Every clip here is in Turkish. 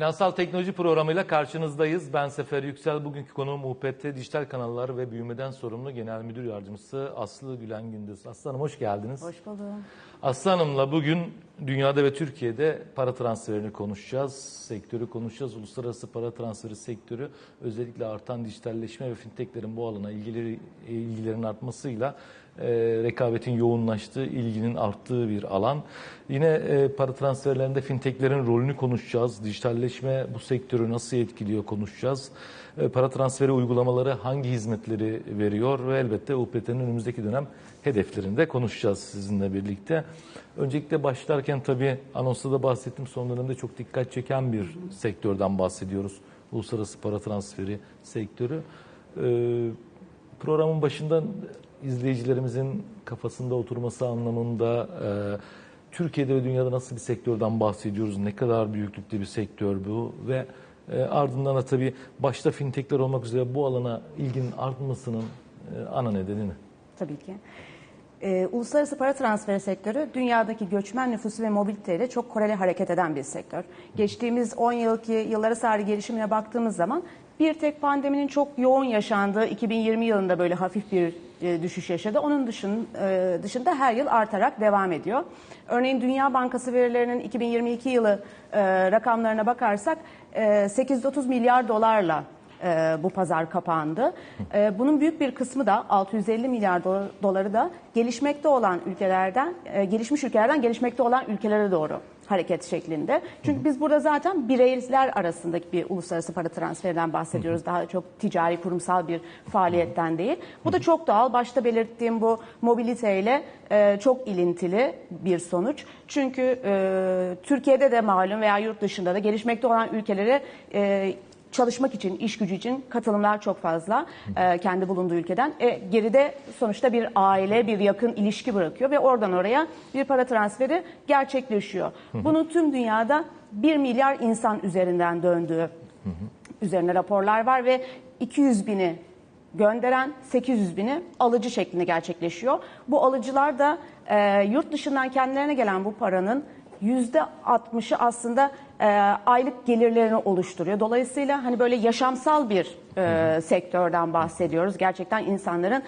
Finansal Teknoloji programıyla karşınızdayız. Ben Sefer Yüksel. Bugünkü konuğum UPT Dijital Kanallar ve Büyümeden Sorumlu Genel Müdür Yardımcısı Aslı Gülen Gündüz. Aslı Hanım hoş geldiniz. Hoş buldum. Aslı Hanım'la bugün dünyada ve Türkiye'de para transferini konuşacağız. Sektörü konuşacağız. Uluslararası para transferi sektörü özellikle artan dijitalleşme ve fintechlerin bu alana ilgileri, ilgilerin artmasıyla e, rekabetin yoğunlaştığı, ilginin arttığı bir alan. Yine e, para transferlerinde fintechlerin rolünü konuşacağız. Dijitalleşme bu sektörü nasıl etkiliyor konuşacağız. E, para transferi uygulamaları hangi hizmetleri veriyor ve elbette UPT'nin önümüzdeki dönem hedeflerini de konuşacağız sizinle birlikte. Öncelikle başlarken tabii anonsta da bahsettim son dönemde çok dikkat çeken bir sektörden bahsediyoruz. Uluslararası para transferi sektörü. Ee, programın başında izleyicilerimizin kafasında oturması anlamında e, Türkiye'de ve dünyada nasıl bir sektörden bahsediyoruz? Ne kadar büyüklükte bir sektör bu ve e, ardından da tabii başta fintechler olmak üzere bu alana ilginin artmasının e, ana nedeni ne? Tabii ki. Ee, uluslararası para transferi sektörü dünyadaki göçmen nüfusu ve mobiliteyle çok koreli hareket eden bir sektör. Geçtiğimiz 10 yılki yıllara sarı gelişimine baktığımız zaman bir tek pandeminin çok yoğun yaşandığı 2020 yılında böyle hafif bir e, düşüş yaşadı. Onun dışın, e, dışında her yıl artarak devam ediyor. Örneğin Dünya Bankası verilerinin 2022 yılı e, rakamlarına bakarsak e, 830 milyar dolarla e, bu pazar kapandı. E, bunun büyük bir kısmı da 650 milyar do- doları da gelişmekte olan ülkelerden, e, gelişmiş ülkelerden gelişmekte olan ülkelere doğru hareket şeklinde. Çünkü biz burada zaten bireyler arasındaki bir uluslararası para transferinden bahsediyoruz. Daha çok ticari, kurumsal bir faaliyetten değil. Bu da çok doğal. Başta belirttiğim bu mobiliteyle e, çok ilintili bir sonuç. Çünkü e, Türkiye'de de malum veya yurt dışında da gelişmekte olan ülkelere e, çalışmak için, iş gücü için katılımlar çok fazla e, kendi bulunduğu ülkeden. E, geride sonuçta bir aile, bir yakın ilişki bırakıyor ve oradan oraya bir para transferi gerçekleşiyor. Bunun tüm dünyada 1 milyar insan üzerinden döndüğü üzerine raporlar var ve 200 bini gönderen 800 bini alıcı şeklinde gerçekleşiyor. Bu alıcılar da e, yurt dışından kendilerine gelen bu paranın %60'ı aslında e, aylık gelirlerini oluşturuyor. Dolayısıyla hani böyle yaşamsal bir e, sektörden bahsediyoruz. Gerçekten insanların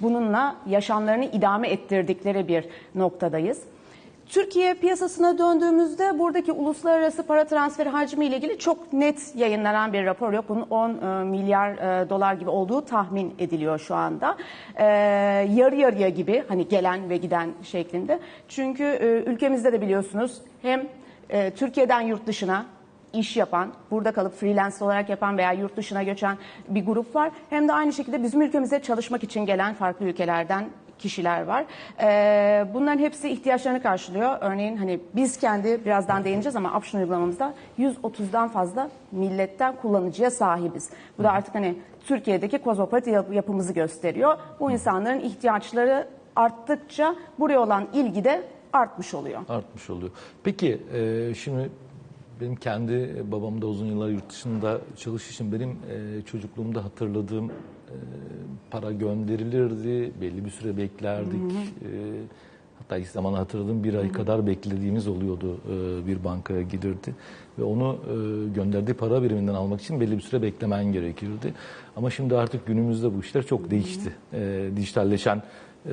bununla yaşamlarını idame ettirdikleri bir noktadayız. Türkiye piyasasına döndüğümüzde buradaki uluslararası para transferi hacmi ile ilgili çok net yayınlanan bir rapor yok. Bunun 10 e, milyar e, dolar gibi olduğu tahmin ediliyor şu anda. E, yarı yarıya gibi hani gelen ve giden şeklinde. Çünkü ülkemizde de biliyorsunuz hem Türkiye'den yurt dışına iş yapan, burada kalıp freelance olarak yapan veya yurt dışına göçen bir grup var. Hem de aynı şekilde bizim ülkemize çalışmak için gelen farklı ülkelerden kişiler var. Ee, bunların hepsi ihtiyaçlarını karşılıyor. Örneğin hani biz kendi birazdan değineceğiz ama Option uygulamamızda 130'dan fazla milletten kullanıcıya sahibiz. Bu da artık hani Türkiye'deki kozmopolit yap- yapımızı gösteriyor. Bu insanların ihtiyaçları arttıkça buraya olan ilgi de artmış oluyor. artmış oluyor. Peki e, şimdi benim kendi babam da uzun yıllar yurt dışında çalışışım benim e, çocukluğumda hatırladığım e, para gönderilirdi, belli bir süre beklerdik. E, hatta ilk zaman hatırladığım bir ay kadar beklediğimiz oluyordu e, bir bankaya gidilirdi ve onu e, gönderdiği para biriminden almak için belli bir süre beklemen gerekirdi. Ama şimdi artık günümüzde bu işler çok değişti. E, dijitalleşen e,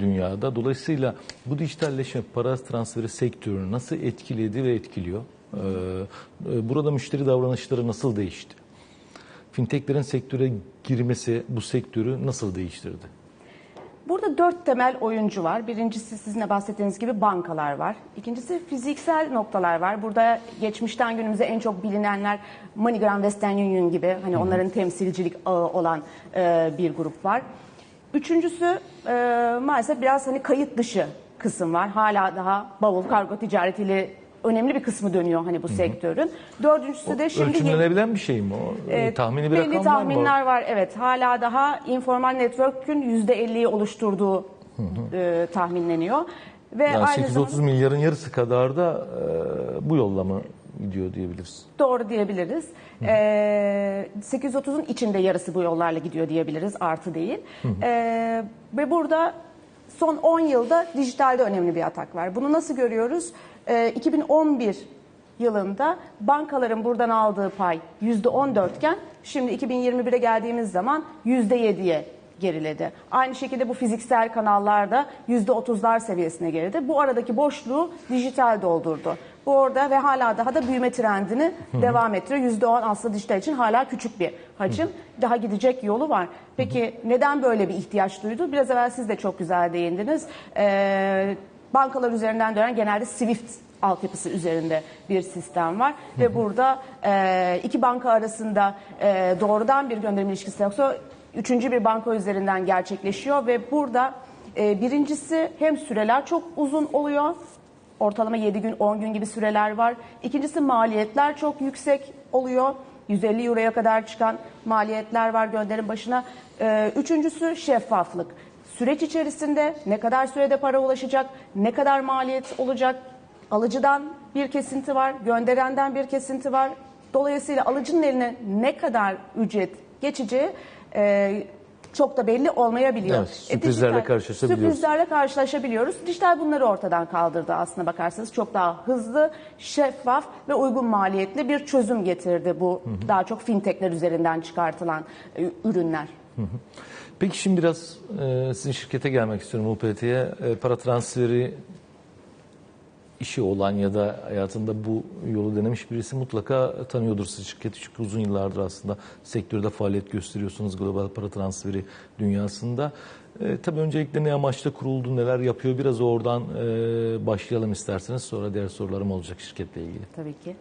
dünyada. Dolayısıyla bu dijitalleşme para transferi sektörünü nasıl etkiledi ve etkiliyor? E, e, burada müşteri davranışları nasıl değişti? Fintechlerin sektöre girmesi bu sektörü nasıl değiştirdi? Burada dört temel oyuncu var. Birincisi sizin de bahsettiğiniz gibi bankalar var. İkincisi fiziksel noktalar var. Burada geçmişten günümüze en çok bilinenler MoneyGram, Western Union gibi hani onların temsilcilik ağı olan e, bir grup var. Üçüncüsü e, maalesef biraz hani kayıt dışı kısım var. Hala daha bavul kargo ticaretiyle önemli bir kısmı dönüyor hani bu sektörün. Dördüncüsü de şimdi Ölçümlenebilen bir şey mi o? ee, Tahmini bir rakam var mı? tahminler var. Evet. Hala daha informal network'ün %50'yi oluşturduğu e, tahminleniyor. Ve Yani aynı 830 zamanda milyarın yarısı kadar da e, bu yolla mı gidiyor diyebiliriz? doğru diyebiliriz. Ee, 830'un içinde yarısı bu yollarla gidiyor diyebiliriz. Artı değil. Ee, ve burada son 10 yılda dijitalde önemli bir atak var. Bunu nasıl görüyoruz? Ee, 2011 yılında bankaların buradan aldığı pay %14 iken şimdi 2021'e geldiğimiz zaman %7'ye geriledi. Aynı şekilde bu fiziksel kanallarda %30'lar seviyesine geriledi. Bu aradaki boşluğu dijital doldurdu. Bu orada ve hala daha da büyüme trendini devam ettiriyor. %10 aslında dijital için hala küçük bir hacim. Daha gidecek yolu var. Peki neden böyle bir ihtiyaç duydu? Biraz evvel siz de çok güzel değindiniz. Ee, bankalar üzerinden dönen genelde SWIFT altyapısı üzerinde bir sistem var ve burada e, iki banka arasında e, doğrudan bir gönderim ilişkisi yoksa üçüncü bir banka üzerinden gerçekleşiyor ve burada e, birincisi hem süreler çok uzun oluyor ortalama 7 gün 10 gün gibi süreler var. İkincisi maliyetler çok yüksek oluyor. 150 euroya kadar çıkan maliyetler var gönderim başına. Üçüncüsü şeffaflık. Süreç içerisinde ne kadar sürede para ulaşacak, ne kadar maliyet olacak, alıcıdan bir kesinti var, gönderenden bir kesinti var. Dolayısıyla alıcının eline ne kadar ücret geçeceği e, çok da belli olmayabiliyor. Evet, sürprizlerle dijital- karşılaşabiliyoruz. Sürprizlerle karşılaşabiliyoruz. Dijital bunları ortadan kaldırdı aslına bakarsanız. Çok daha hızlı, şeffaf ve uygun maliyetli bir çözüm getirdi bu daha çok fintechler üzerinden çıkartılan e, ürünler. Peki şimdi biraz e, sizin şirkete gelmek istiyorum UPT'ye. E, para transferi işi olan ya da hayatında bu yolu denemiş birisi mutlaka tanıyordur siz şirketi. Çünkü uzun yıllardır aslında sektörde faaliyet gösteriyorsunuz global para transferi dünyasında. E, tabii öncelikle ne amaçla kuruldu, neler yapıyor biraz oradan e, başlayalım isterseniz. Sonra diğer sorularım olacak şirketle ilgili. Tabii ki.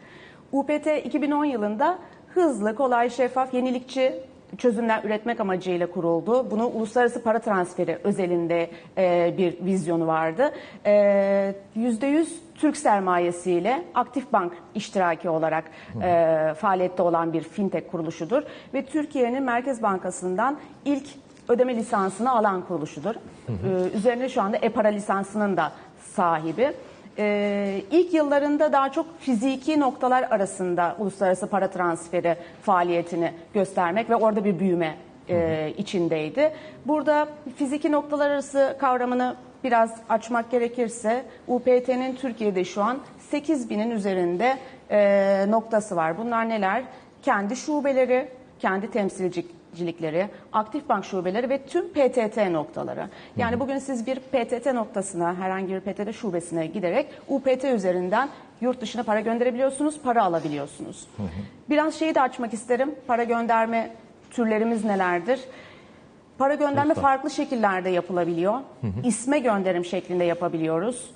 UPT 2010 yılında hızlı, kolay, şeffaf, yenilikçi çözümler üretmek amacıyla kuruldu. Bunu uluslararası para transferi özelinde e, bir vizyonu vardı. E, %100 Türk sermayesiyle Aktif Bank iştiraki olarak e, faaliyette olan bir fintech kuruluşudur. Ve Türkiye'nin Merkez Bankası'ndan ilk ödeme lisansını alan kuruluşudur. E, üzerine şu anda e-para lisansının da sahibi. Ee, ilk yıllarında daha çok fiziki noktalar arasında uluslararası para transferi faaliyetini göstermek ve orada bir büyüme e, içindeydi. Burada fiziki noktalar arası kavramını biraz açmak gerekirse UPT'nin Türkiye'de şu an 8 binin üzerinde e, noktası var. Bunlar neler? Kendi şubeleri, kendi temsilcilikleri, aktif bank şubeleri ve tüm PTT noktaları. Yani bugün siz bir PTT noktasına, herhangi bir PTT şubesine giderek UPT üzerinden yurt dışına para gönderebiliyorsunuz, para alabiliyorsunuz. Biraz şeyi de açmak isterim. Para gönderme türlerimiz nelerdir? Para gönderme Lütfen. farklı şekillerde yapılabiliyor. İsme gönderim şeklinde yapabiliyoruz.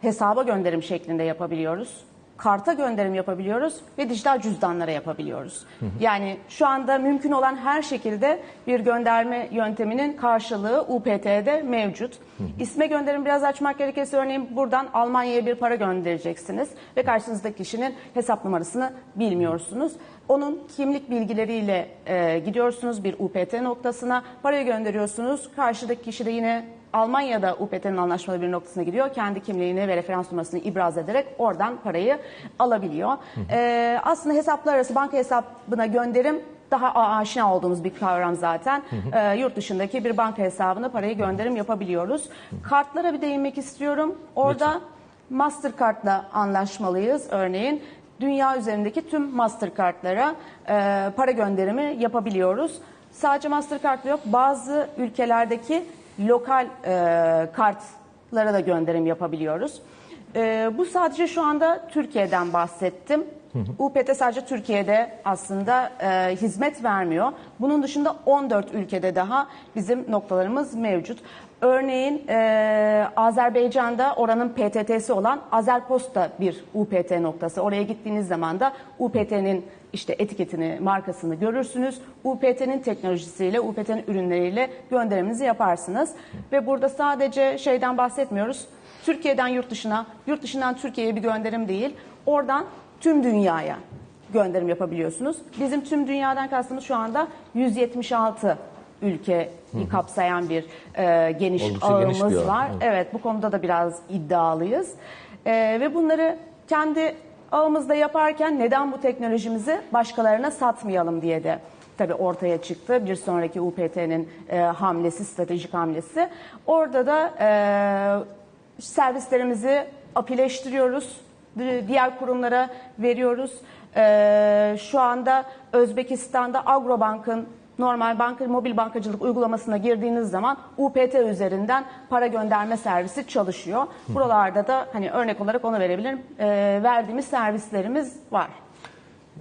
Hesaba gönderim şeklinde yapabiliyoruz. Karta gönderim yapabiliyoruz ve dijital cüzdanlara yapabiliyoruz. Yani şu anda mümkün olan her şekilde bir gönderme yönteminin karşılığı UPT'de mevcut. İsme gönderim biraz açmak gerekirse örneğin buradan Almanya'ya bir para göndereceksiniz ve karşınızdaki kişinin hesap numarasını bilmiyorsunuz. Onun kimlik bilgileriyle e, gidiyorsunuz bir UPT noktasına, parayı gönderiyorsunuz. Karşıdaki kişi de yine Almanya'da UPT'nin anlaşmalı bir noktasına gidiyor. Kendi kimliğini ve referans numarasını ibraz ederek oradan parayı alabiliyor. E, aslında hesaplar arası banka hesabına gönderim daha aşina olduğumuz bir kavram zaten. E, yurt dışındaki bir banka hesabına parayı gönderim yapabiliyoruz. Kartlara bir değinmek istiyorum. Orada Mastercard'la anlaşmalıyız örneğin. Dünya üzerindeki tüm Mastercard'lara e, para gönderimi yapabiliyoruz. Sadece Mastercard'la yok, bazı ülkelerdeki lokal e, kartlara da gönderim yapabiliyoruz. E, bu sadece şu anda Türkiye'den bahsettim. UPT sadece Türkiye'de aslında e, hizmet vermiyor. Bunun dışında 14 ülkede daha bizim noktalarımız mevcut. Örneğin e, Azerbaycan'da oranın PTT'si olan Azerposta bir UPT noktası. Oraya gittiğiniz zaman da UPT'nin işte etiketini, markasını görürsünüz. UPT'nin teknolojisiyle, UPT'nin ürünleriyle gönderiminizi yaparsınız. Ve burada sadece şeyden bahsetmiyoruz. Türkiye'den yurt dışına, yurt dışından Türkiye'ye bir gönderim değil. Oradan tüm dünyaya gönderim yapabiliyorsunuz. Bizim tüm dünyadan kastımız şu anda 176 ülkeyi kapsayan bir e, geniş Oldukça geniş ağımız bir ağ, var. evet. Evet. bu konuda da biraz iddialıyız. E, ve bunları kendi ağımızda yaparken neden bu teknolojimizi başkalarına satmayalım diye de tabii ortaya çıktı. Bir sonraki UPT'nin e, hamlesi, stratejik hamlesi. Orada da e, servislerimizi apileştiriyoruz. Di- Diğer kurumlara veriyoruz. Ee, şu anda Özbekistan'da Agrobank'ın normal banka, mobil bankacılık uygulamasına girdiğiniz zaman UPT üzerinden para gönderme servisi çalışıyor. Buralarda da hani örnek olarak onu verebilirim. Ee, verdiğimiz servislerimiz var.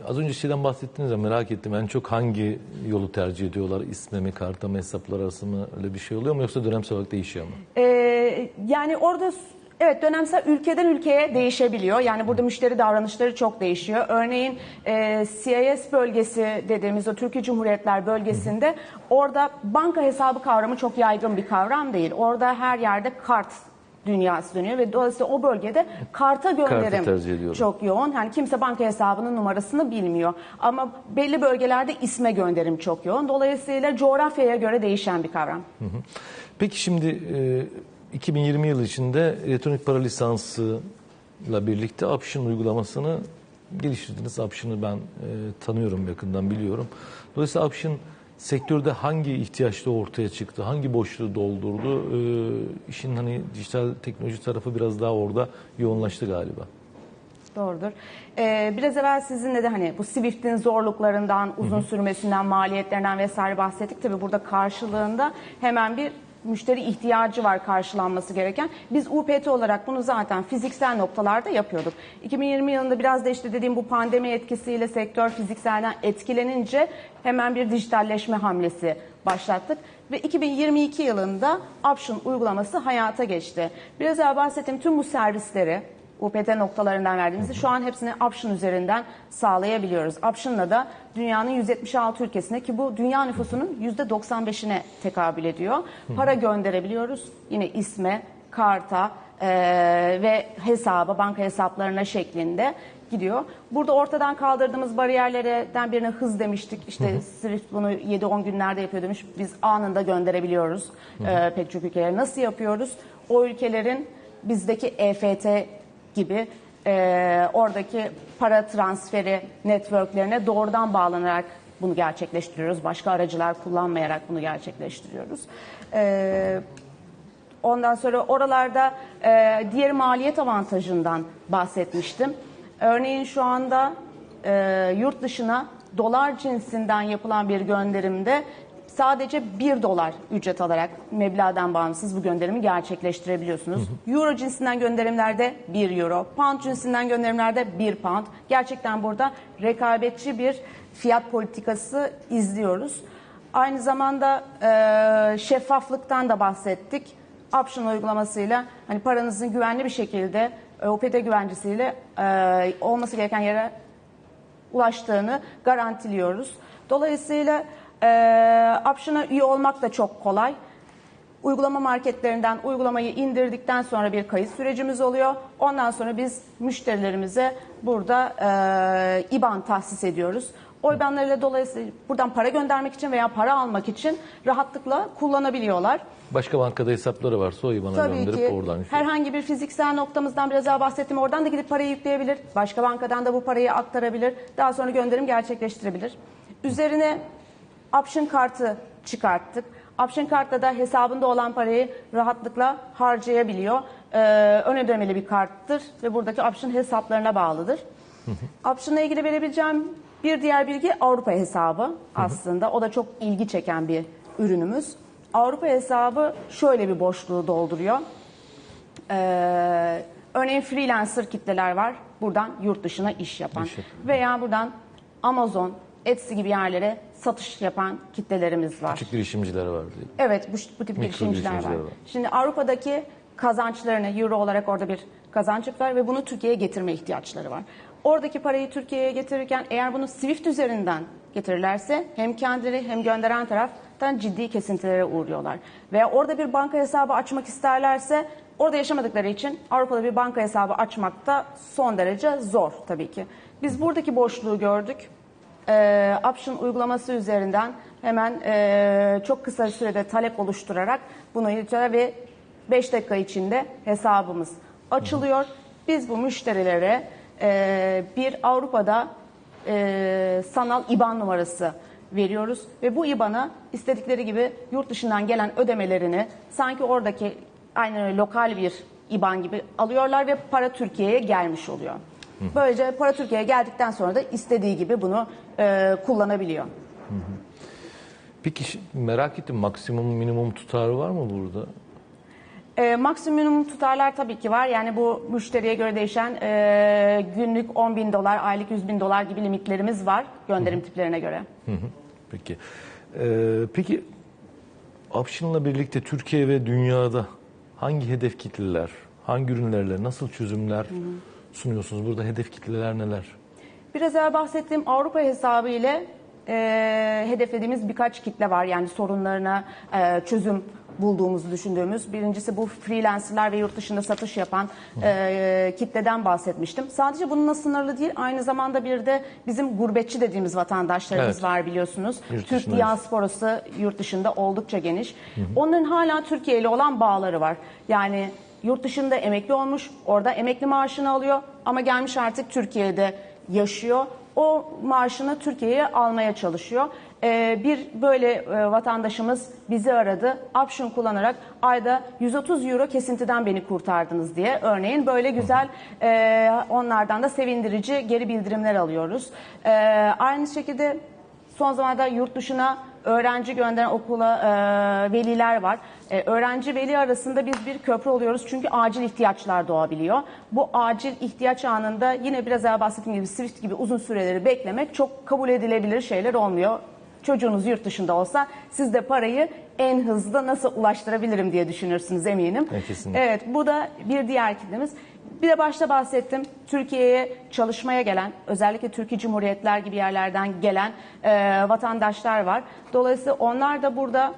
Az önce şeyden bahsettiniz ya merak ettim. En çok hangi yolu tercih ediyorlar? İsme mi, karta mı, hesaplar arası mı? Öyle bir şey oluyor mu yoksa dönemsel olarak değişiyor mu? Ee, yani orada evet dönemsel ülkeden ülkeye değişebiliyor. Yani burada müşteri davranışları çok değişiyor. Örneğin e, CIS bölgesi dediğimiz o Türkiye Cumhuriyetler bölgesinde orada banka hesabı kavramı çok yaygın bir kavram değil. Orada her yerde kart dünyası dönüyor ve dolayısıyla o bölgede karta gönderim çok yoğun. Yani kimse banka hesabının numarasını bilmiyor. Ama belli bölgelerde isme gönderim çok yoğun. Dolayısıyla coğrafyaya göre değişen bir kavram. Peki şimdi e, 2020 yılı içinde elektronik para lisansıyla birlikte Option uygulamasını geliştirdiniz. Option'ı ben e, tanıyorum yakından biliyorum. Dolayısıyla Option sektörde hangi ihtiyaçla ortaya çıktı, hangi boşluğu doldurdu? E, işin hani dijital teknoloji tarafı biraz daha orada yoğunlaştı galiba. Doğrudur. Ee, biraz evvel sizinle de hani bu Swift'in zorluklarından, uzun sürmesinden, maliyetlerinden vesaire bahsettik. Tabii burada karşılığında hemen bir müşteri ihtiyacı var karşılanması gereken. Biz UPT olarak bunu zaten fiziksel noktalarda yapıyorduk. 2020 yılında biraz da işte dediğim bu pandemi etkisiyle sektör fizikselden etkilenince hemen bir dijitalleşme hamlesi başlattık. Ve 2022 yılında Option uygulaması hayata geçti. Biraz evvel bahsettiğim tüm bu servisleri UPT noktalarından verdiğimizi şu an hepsini Option üzerinden sağlayabiliyoruz. Option'la da dünyanın 176 ülkesine ki bu dünya nüfusunun %95'ine tekabül ediyor. Para gönderebiliyoruz. Yine isme, karta eee, ve hesaba, banka hesaplarına şeklinde gidiyor. Burada ortadan kaldırdığımız bariyerlerden birine hız demiştik. İşte Swift bunu 7-10 günlerde yapıyor demiş. Biz anında gönderebiliyoruz eee, pek çok ülkelere. Nasıl yapıyoruz? O ülkelerin bizdeki EFT gibi e, oradaki para transferi networklerine doğrudan bağlanarak bunu gerçekleştiriyoruz. Başka aracılar kullanmayarak bunu gerçekleştiriyoruz. E, ondan sonra oralarda e, diğer maliyet avantajından bahsetmiştim. Örneğin şu anda e, yurt dışına dolar cinsinden yapılan bir gönderimde sadece 1 dolar ücret alarak meblağdan bağımsız bu gönderimi gerçekleştirebiliyorsunuz. Euro cinsinden gönderimlerde 1 euro, pound cinsinden gönderimlerde 1 pound. Gerçekten burada rekabetçi bir fiyat politikası izliyoruz. Aynı zamanda e, şeffaflıktan da bahsettik. Option uygulamasıyla hani paranızın güvenli bir şekilde e, OPT güvencesiyle e, olması gereken yere ulaştığını garantiliyoruz. Dolayısıyla e, Option'a üye olmak da çok kolay. Uygulama marketlerinden uygulamayı indirdikten sonra bir kayıt sürecimiz oluyor. Ondan sonra biz müşterilerimize burada e, IBAN tahsis ediyoruz. O IBAN'larıyla dolayısıyla buradan para göndermek için veya para almak için rahatlıkla kullanabiliyorlar. Başka bankada hesapları varsa o IBAN'a Tabii gönderip ki oradan herhangi bir fiziksel noktamızdan biraz daha bahsettim. Oradan da gidip parayı yükleyebilir. Başka bankadan da bu parayı aktarabilir. Daha sonra gönderim gerçekleştirebilir. Üzerine option kartı çıkarttık. Option kartla da hesabında olan parayı rahatlıkla harcayabiliyor. Ee, ön ödemeli bir karttır ve buradaki option hesaplarına bağlıdır. Option'la ilgili verebileceğim bir diğer bilgi Avrupa hesabı aslında. O da çok ilgi çeken bir ürünümüz. Avrupa hesabı şöyle bir boşluğu dolduruyor. Ee, örneğin freelancer kitleler var. Buradan yurt dışına iş yapan. İş yapan. Veya buradan Amazon, Etsy gibi yerlere satış yapan kitlelerimiz var. Küçük girişimciler var diye. Evet bu, bu tip Mikro girişimciler var. girişimciler var. Şimdi Avrupa'daki kazançlarını euro olarak orada bir kazanç var ve bunu Türkiye'ye getirme ihtiyaçları var. Oradaki parayı Türkiye'ye getirirken eğer bunu Swift üzerinden getirirlerse hem kendileri hem gönderen taraftan ciddi kesintilere uğruyorlar. Veya orada bir banka hesabı açmak isterlerse orada yaşamadıkları için Avrupa'da bir banka hesabı açmak da son derece zor tabii ki. Biz buradaki boşluğu gördük e, Option uygulaması üzerinden hemen e, çok kısa sürede talep oluşturarak bunu iletiyorlar ve 5 dakika içinde hesabımız açılıyor. Biz bu müşterilere e, bir Avrupa'da e, sanal IBAN numarası veriyoruz ve bu IBAN'a istedikleri gibi yurt dışından gelen ödemelerini sanki oradaki aynı lokal bir IBAN gibi alıyorlar ve para Türkiye'ye gelmiş oluyor. Böylece para Türkiye'ye geldikten sonra da istediği gibi bunu e, kullanabiliyor. Peki merak ettim maksimum minimum tutarı var mı burada? E, maksimum tutarlar tabii ki var. Yani bu müşteriye göre değişen e, günlük 10 bin dolar, aylık 100 bin dolar gibi limitlerimiz var gönderim tiplerine göre. Peki. Ee, peki Option'la birlikte Türkiye ve dünyada hangi hedef kitleler, hangi ürünlerle nasıl çözümler sunuyorsunuz? Burada hedef kitleler neler? Biraz evvel bahsettiğim Avrupa hesabı ile e, hedeflediğimiz birkaç kitle var. Yani sorunlarına e, çözüm bulduğumuzu düşündüğümüz. Birincisi bu freelancerlar ve yurt dışında satış yapan e, kitleden bahsetmiştim. Sadece bununla sınırlı değil, aynı zamanda bir de bizim gurbetçi dediğimiz vatandaşlarımız Evet. var biliyorsunuz. Yurt Türk diasporası yurt dışında oldukça geniş. Onların hala Türkiye ile olan bağları var. Yani yurt dışında emekli olmuş, orada emekli maaşını alıyor ama gelmiş artık Türkiye'de yaşıyor. O maaşını Türkiye'ye almaya çalışıyor. Ee, bir böyle e, vatandaşımız bizi aradı. Option kullanarak ayda 130 euro kesintiden beni kurtardınız diye. Örneğin böyle güzel e, onlardan da sevindirici geri bildirimler alıyoruz. Ee, aynı şekilde Son zamanlarda yurt dışına öğrenci gönderen okula e, veliler var. E, öğrenci veli arasında biz bir köprü oluyoruz çünkü acil ihtiyaçlar doğabiliyor. Bu acil ihtiyaç anında yine biraz daha bahsettiğim gibi Swift gibi uzun süreleri beklemek çok kabul edilebilir şeyler olmuyor. Çocuğunuz yurt dışında olsa siz de parayı en hızlı nasıl ulaştırabilirim diye düşünürsünüz eminim. Evet, kesinlikle. Evet bu da bir diğer kitlemiz. Bir de başta bahsettim Türkiye'ye çalışmaya gelen özellikle Türkiye Cumhuriyetler gibi yerlerden gelen e, vatandaşlar var. Dolayısıyla onlar da burada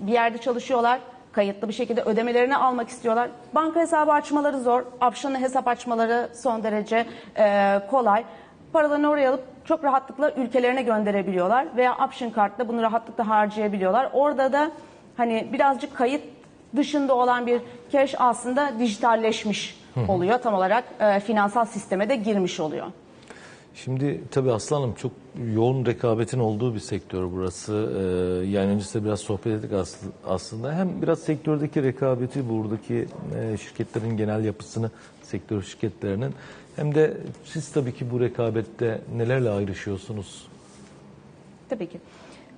bir yerde çalışıyorlar. Kayıtlı bir şekilde ödemelerini almak istiyorlar. Banka hesabı açmaları zor. Option'lı hesap açmaları son derece e, kolay. Paralarını oraya alıp çok rahatlıkla ülkelerine gönderebiliyorlar. Veya option kartla bunu rahatlıkla harcayabiliyorlar. Orada da hani birazcık kayıt dışında olan bir cash aslında dijitalleşmiş oluyor. Tam olarak e, finansal sisteme de girmiş oluyor. Şimdi tabii Aslanım çok yoğun rekabetin olduğu bir sektör burası. Ee, yani öncesinde biraz sohbet ettik aslı- aslında. Hem biraz sektördeki rekabeti, buradaki e, şirketlerin genel yapısını, sektör şirketlerinin hem de siz tabii ki bu rekabette nelerle ayrışıyorsunuz? Tabii ki.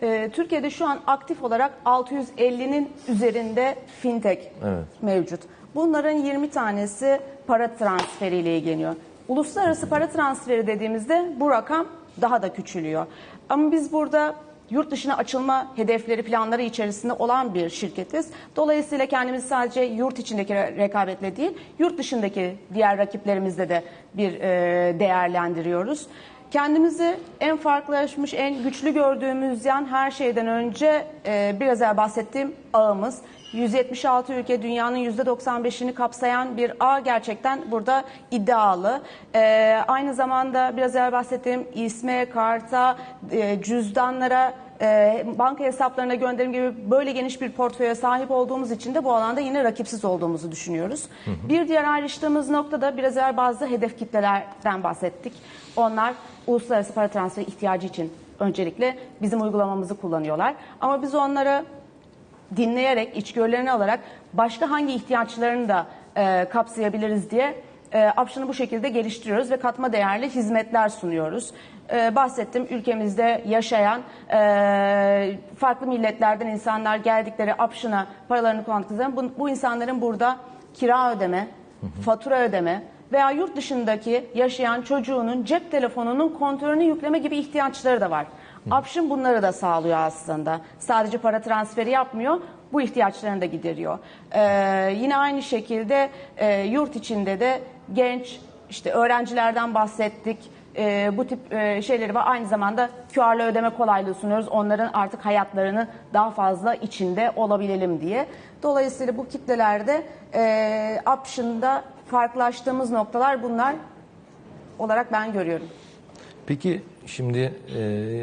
Ee, Türkiye'de şu an aktif olarak 650'nin üzerinde fintech Evet. mevcut. Bunların 20 tanesi para transferiyle ilgileniyor. Uluslararası para transferi dediğimizde bu rakam daha da küçülüyor. Ama biz burada yurt dışına açılma hedefleri, planları içerisinde olan bir şirketiz. Dolayısıyla kendimizi sadece yurt içindeki re- rekabetle değil, yurt dışındaki diğer rakiplerimizle de bir e, değerlendiriyoruz. Kendimizi en farklılaşmış, en güçlü gördüğümüz yan her şeyden önce e, biraz evvel bahsettiğim ağımız. 176 ülke dünyanın %95'ini kapsayan bir ağ gerçekten burada iddialı. E, aynı zamanda biraz evvel bahsettiğim isme, karta, e, cüzdanlara, e, banka hesaplarına gönderim gibi böyle geniş bir portföye sahip olduğumuz için de bu alanda yine rakipsiz olduğumuzu düşünüyoruz. Bir diğer ayrıştığımız noktada biraz evvel bazı hedef kitlelerden bahsettik. Onlar uluslararası para transferi ihtiyacı için öncelikle bizim uygulamamızı kullanıyorlar. Ama biz onları dinleyerek, içgörülerini alarak başka hangi ihtiyaçlarını da e, kapsayabiliriz diye e, option'ı bu şekilde geliştiriyoruz ve katma değerli hizmetler sunuyoruz. E, bahsettim ülkemizde yaşayan e, farklı milletlerden insanlar geldikleri option'a paralarını kullandıkları zaman bu, bu insanların burada kira ödeme, fatura ödeme veya yurt dışındaki yaşayan çocuğunun cep telefonunun kontrolünü yükleme gibi ihtiyaçları da var. Option bunları da sağlıyor aslında. Sadece para transferi yapmıyor, bu ihtiyaçlarını da gideriyor. Ee, yine aynı şekilde e, yurt içinde de genç işte öğrencilerden bahsettik. Ee, bu tip e, şeyleri var. Aynı zamanda QR'lı ödeme kolaylığı sunuyoruz. Onların artık hayatlarını daha fazla içinde olabilelim diye. Dolayısıyla bu kitlelerde e, option'da farklılaştığımız noktalar bunlar olarak ben görüyorum. Peki şimdi e,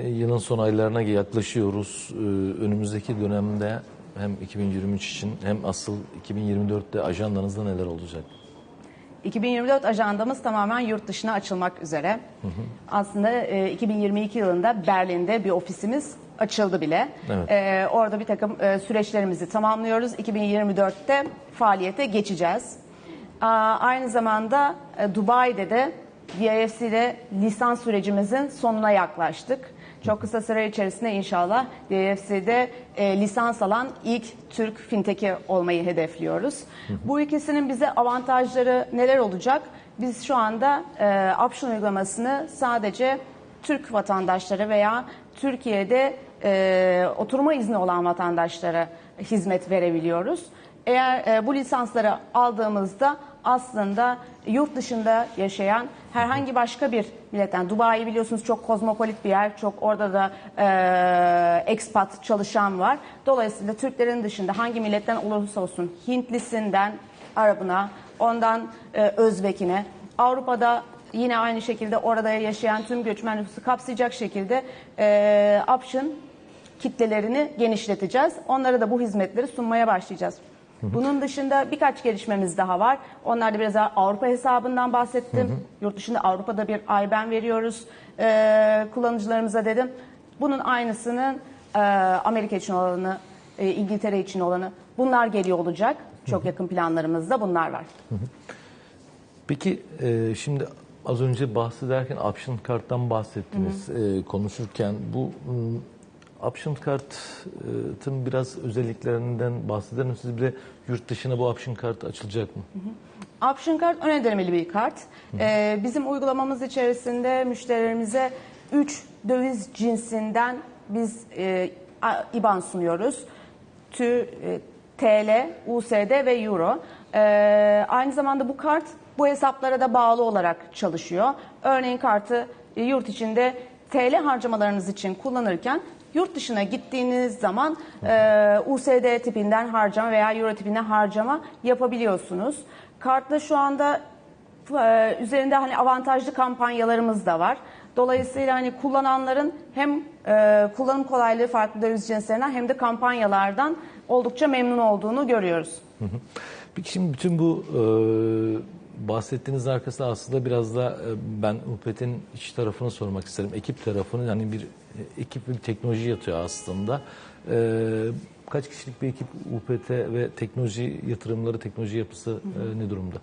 yılın son aylarına yaklaşıyoruz. E, önümüzdeki dönemde hem 2023 için hem asıl 2024'te ajandanızda neler olacak? 2024 ajandamız tamamen yurt dışına açılmak üzere. Aslında e, 2022 yılında Berlin'de bir ofisimiz açıldı bile. Evet. E, orada bir takım e, süreçlerimizi tamamlıyoruz. 2024'te faaliyete geçeceğiz. Aa, Aynı zamanda e, Dubai'de de DIFC'de lisans sürecimizin sonuna yaklaştık. Çok kısa süre içerisinde inşallah DIFC'de e, lisans alan ilk Türk fintech'i olmayı hedefliyoruz. Bu ikisinin bize avantajları neler olacak? Biz şu anda e, option uygulamasını sadece Türk vatandaşları veya Türkiye'de e, oturma izni olan vatandaşlara hizmet verebiliyoruz. Eğer e, bu lisansları aldığımızda aslında yurt dışında yaşayan herhangi başka bir milletten, Dubai biliyorsunuz çok kozmopolit bir yer, çok orada da e, expat çalışan var. Dolayısıyla Türklerin dışında hangi milletten olursa olsun Hintlisinden Arabına, ondan e, Özbekine, Avrupa'da yine aynı şekilde orada yaşayan tüm göçmen nüfusu kapsayacak şekilde e, option kitlelerini genişleteceğiz. Onlara da bu hizmetleri sunmaya başlayacağız. Bunun dışında birkaç gelişmemiz daha var. Onlar da biraz daha Avrupa hesabından bahsettim. Yurt dışında Avrupa'da bir IBAN veriyoruz e, kullanıcılarımıza dedim. Bunun aynısının e, Amerika için olanı, e, İngiltere için olanı bunlar geliyor olacak. Çok yakın planlarımızda bunlar var. Peki e, şimdi az önce bahsederken option karttan bahsettiniz e, konuşurken bu m, option kartın biraz özelliklerinden bahseder misiniz? Siz bir de yurt dışına bu option kart açılacak mı? Option kart ön ödemeli bir kart. Ee, bizim uygulamamız içerisinde müşterilerimize 3 döviz cinsinden biz e, IBAN sunuyoruz. TÜ, e, TL, USD ve Euro. Ee, aynı zamanda bu kart bu hesaplara da bağlı olarak çalışıyor. Örneğin kartı e, yurt içinde TL harcamalarınız için kullanırken Yurt dışına gittiğiniz zaman e, USD tipinden harcama veya Euro tipinden harcama yapabiliyorsunuz. Kartla şu anda e, üzerinde hani avantajlı kampanyalarımız da var. Dolayısıyla hani kullananların hem e, kullanım kolaylığı farklı döviz cinslerinden hem de kampanyalardan oldukça memnun olduğunu görüyoruz. Peki şimdi bütün bu e, bahsettiğiniz arkasında aslında biraz da e, ben UPT'nin iç tarafını sormak isterim. Ekip tarafını yani bir e, ekip bir teknoloji yatıyor aslında. E, kaç kişilik bir ekip UPT ve teknoloji yatırımları, teknoloji yapısı e, ne durumda?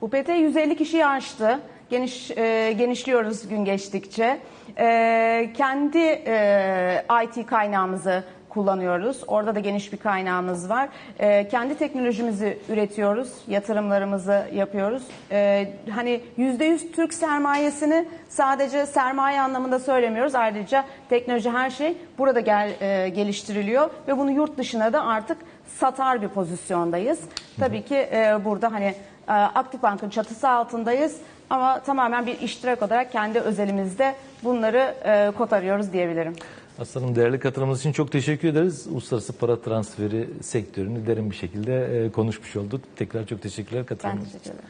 UPT 150 kişiyi aştı. Geniş e, genişliyoruz gün geçtikçe. E, kendi e, IT kaynağımızı kullanıyoruz. Orada da geniş bir kaynağımız var. E, kendi teknolojimizi üretiyoruz, yatırımlarımızı yapıyoruz. E, hani %100 Türk sermayesini sadece sermaye anlamında söylemiyoruz. Ayrıca teknoloji her şey burada gel, e, geliştiriliyor ve bunu yurt dışına da artık satar bir pozisyondayız. Tabii ki e, burada hani e, Aktif Bank'ın çatısı altındayız ama tamamen bir iştirak olarak kendi özelimizde bunları e, kotarıyoruz diyebilirim. Aslanım değerli katılımınız için çok teşekkür ederiz. Uluslararası para transferi sektörünü derin bir şekilde e, konuşmuş olduk. Tekrar çok teşekkürler katılımınız için. teşekkür ederim.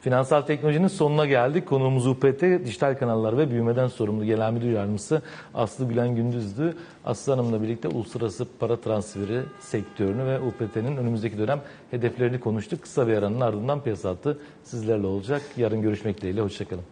Finansal teknolojinin sonuna geldik. Konuğumuz UPT, dijital kanallar ve büyümeden sorumlu genel müdür yardımcısı Aslı Gülen Gündüz'dü. Aslı Hanım'la birlikte uluslararası para transferi sektörünü ve UPT'nin önümüzdeki dönem hedeflerini konuştuk. Kısa bir aranın ardından piyasa hattı sizlerle olacak. Yarın görüşmek dileğiyle. Hoşçakalın.